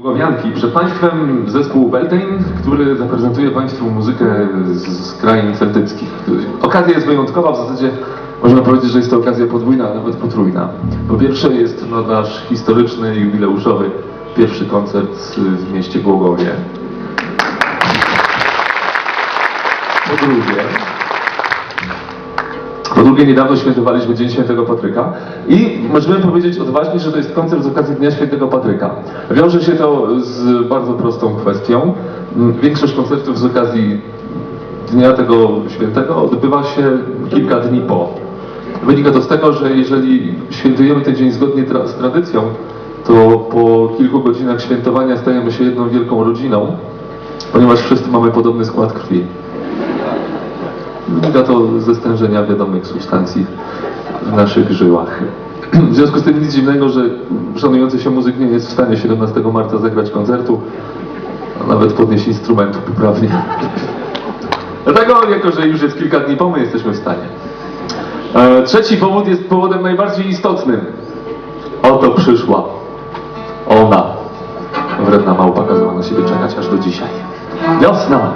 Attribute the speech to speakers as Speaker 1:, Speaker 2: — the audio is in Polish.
Speaker 1: Głogowianki. Przed Państwem zespół Beltane, który zaprezentuje Państwu muzykę z, krain celtyckich. Okazja jest wyjątkowa, w zasadzie można powiedzieć, że jest to okazja podwójna, a nawet potrójna. Po pierwsze jest no, nasz historyczny, jubileuszowy pierwszy koncert w mieście Głogowie. Po drugie, po drugie, niedawno świętowaliśmy Dzień Świętego Patryka i możemy powiedzieć odważnie, że to jest koncert z okazji Dnia Świętego Patryka. Wiąże się to z bardzo prostą kwestią. Mm, Większość koncertów z okazji Dnia tego Świętego odbywa się kilka dni po. Wynika to z tego, że jeżeli świętujemy ten dzień zgodnie tra z tradycją, to po kilku godzinach świętowania stajemy się jedną wielką rodziną, ponieważ wszyscy mamy podobny skład krwi. Wynika to ze stężenia wiadomych substancji w naszych żyłach. W związku z tym nic dziwnego, że szanujący się muzyk nie jest w stanie 17 marca zagrać koncertu, a nawet podnieść instrumentu poprawnie. Dlatego, jako że już jest kilka dni po, my jesteśmy w stanie. E, Trzeci powód jest powodem najbardziej istotnym. Oto przyszła. Ona. Wredna małpa kazała na siebie czekać aż do dzisiaj. Wiosna!